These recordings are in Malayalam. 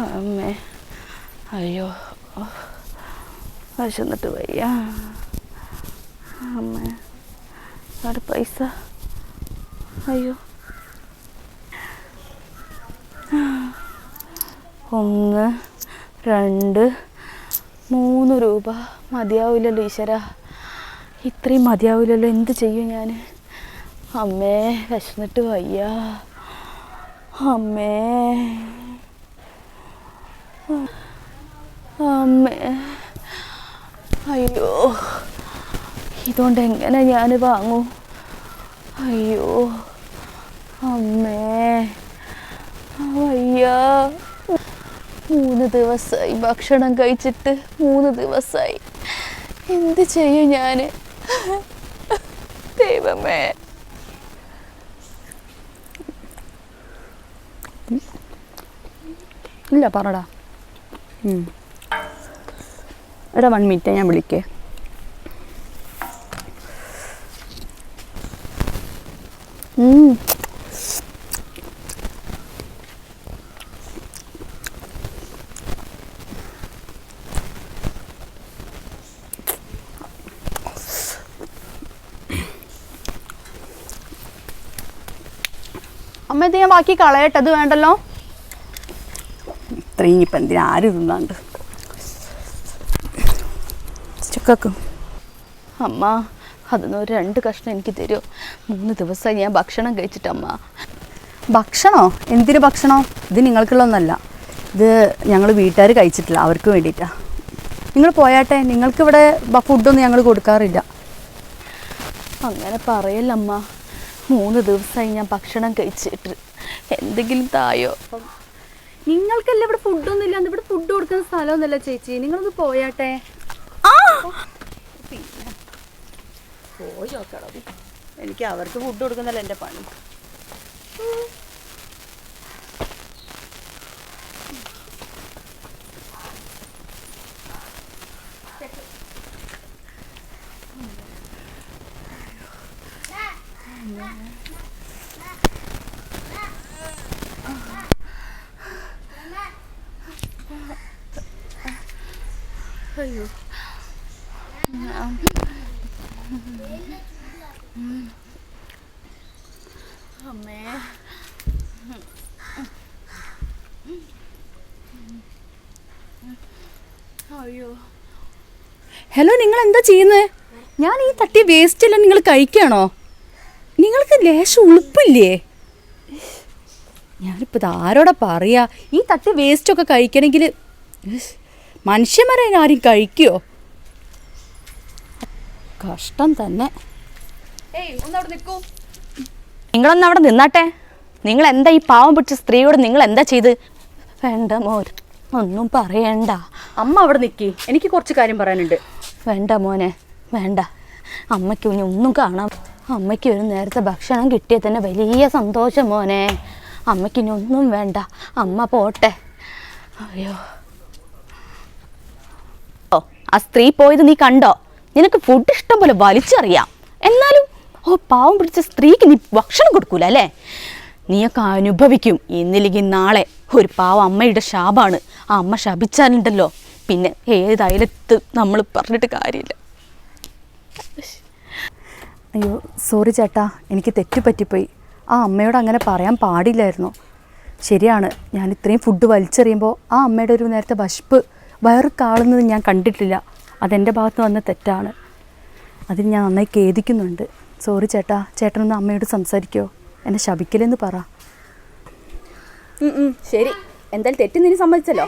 അമ്മേ. അയ്യോ. വിശന്നിട്ട് വയ്യ. അമ്മേ. അവിടെ പൈസ. അയ്യോ. ഒന്ന് രണ്ട് മൂന്ന് രൂപ മതിയാവില്ലല്ലോ ഈശ്വര. ഇത്രയും മതിയാവില്ലല്ലോ. എന്ത് ചെയ്യും ഞാൻ അമ്മേ വിശന്നിട്ട് വയ്യ. അമ്മേ. അമ്മേ അയ്യോ ഇതുകൊണ്ട് എങ്ങനെ ഞാൻ വാങ്ങൂ? അയ്യോ അമ്മേ അയ്യ മൂന്ന് ദിവസമായി ഭക്ഷണം കഴിച്ചിട്ട് മൂന്ന് ദിവസമായി എന്ത് ചെയ്യും ഞാൻ ദൈവമേ. ഇല്ല പറടാ. എടാ വൺ മിനിറ്റ് ഞാൻ വിളിക്കേ. അമ്മ ഇത് ഞാൻ ബാക്കി കളയട്ടെ അത് വേണ്ടല്ലോ? ഇത്രയും ഇപ്പം എന്തിനാരും തിന്നാണ്ട്? ചുക്കും അമ്മ അതൊന്ന് ഒരു രണ്ട് കഷ്ണം എനിക്ക് തരുമോ മൂന്ന് ദിവസമായി ഞാൻ ഭക്ഷണം കഴിച്ചിട്ടമ്മ. ഭക്ഷണോ? എന്തിന് ഭക്ഷണോ? ഇത് നിങ്ങൾക്കുള്ളതൊന്നല്ല. ഇത് ഞങ്ങൾ വീട്ടുകാർ കഴിച്ചിട്ടില്ല അവർക്ക് വേണ്ടിയിട്ടാണ് നിങ്ങൾ പോയാട്ടെ നിങ്ങൾക്കിവിടെ ഫുഡൊന്നും ഞങ്ങൾ കൊടുക്കാറില്ല. അങ്ങനെ പറയല്ലമ്മ. മൂന്ന് ദിവസമായി ഞാൻ ഭക്ഷണം കഴിച്ചിട്ട്. എന്തെങ്കിലും തായോ? നിങ്ങൾക്കല്ല ഇവിടെ ഫുഡൊന്നും ഇല്ല ഇവിടെ ഫുഡ് കൊടുക്കുന്ന സ്ഥലമൊന്നുമല്ല ചേച്ചി. നിങ്ങളൊന്ന് പോയാട്ടെ. പോയി നോക്കണം എനിക്ക് അവർക്ക് ഫുഡ് കൊടുക്കുന്നല്ല എന്റെ പണി. അയ്യോ. ഹലോ നിങ്ങൾ എന്താ ചെയ്യുന്നത് ഞാൻ ഈ തട്ടിയ വേസ്റ്റ് എല്ലാം നിങ്ങൾ കഴിക്കുകയാണോ? നിങ്ങൾക്ക് ലേശം ഉളുപ്പില്ലേ? ഞാനിപ്പോൾ ഇത് ആരോടാ പറയാ? ഈ തട്ടി വേസ്റ്റ് ഒക്കെ കഴിക്കണമെങ്കിൽ മനുഷ്യന്മാരെ ആരും കഴിക്കുമോ കഷ്ടം തന്നെ. നിങ്ങളൊന്ന് അവിടെ നിന്നാട്ടെ. നിങ്ങൾ എന്താ ഈ പാവം പിടിച്ച സ്ത്രീയോട് നിങ്ങൾ എന്താ ചെയ്ത്? വേണ്ട മോൻ ഒന്നും പറയണ്ട. അമ്മ അവിടെ നിൽക്കി എനിക്ക് കുറച്ച് കാര്യം പറയാനുണ്ട്. വേണ്ട മോനെ വേണ്ട. അമ്മയ്ക്ക് ഇനി ഒന്നും കാണാം അമ്മയ്ക്ക് ഒരു നേരത്തെ ഭക്ഷണം കിട്ടിയാൽ തന്നെ വലിയ സന്തോഷം മോനെ. അമ്മയ്ക്ക് ഇനി ഒന്നും വേണ്ട. അമ്മ പോട്ടെ. അയ്യോ. ഓ ആ സ്ത്രീ പോയത് നീ കണ്ടോ? നിനക്ക് ഫുഡ് ഇഷ്ടം പോലെ വലിച്ചറിയാം. എന്നാലും ഓ പാവം പിടിച്ച സ്ത്രീക്ക് നീ ഭക്ഷണം കൊടുക്കൂല അല്ലേ? നീയൊക്കെ അനുഭവിക്കും. ഇന്നില്ലെങ്കിൽ നാളെ ഒരു പാവ അമ്മയുടെ ശാപാണ്. ആ അമ്മ ശപിച്ചാലുണ്ടല്ലോ. പിന്നെ ഏതായാലും നമ്മൾ പറഞ്ഞിട്ട് കാര്യമില്ല. അയ്യോ സോറി ചേട്ടാ. എനിക്ക് തെറ്റുപറ്റിപ്പോയി. ആ അമ്മയോട് അങ്ങനെ പറയാൻ പാടില്ലായിരുന്നു. ശരിയാണ് ഞാൻ ഇത്രയും ഫുഡ് വലിച്ചെറിയുമ്പോൾ ആ അമ്മയുടെ ഒരു നേരത്തെ വശപ്പ് വയറു കാളുന്നത് ഞാൻ കണ്ടിട്ടില്ല. അതെന്റെ ഭാഗത്ത് വന്ന തെറ്റാണ്. അതിന് ഞാൻ നന്നായി ഖേദിക്കുന്നുണ്ട്. സോറി ചേട്ടാ. ചേട്ടനൊന്ന് അമ്മയോട് സംസാരിക്കോ. എന്നെ ശപിക്കലെന്ന് പറ. ശരി. എന്തായാലും തെറ്റ് നീ സമ്മതിച്ചല്ലോ.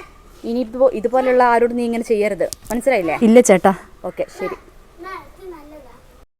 ഇനിയിപ്പോൾ ഇതുപോലെയുള്ള ആരോട് നീ ഇങ്ങനെ ചെയ്യരുത്. മനസ്സിലായില്ലേ? ഇല്ല ചേട്ടാ. ഓക്കെ ശരി.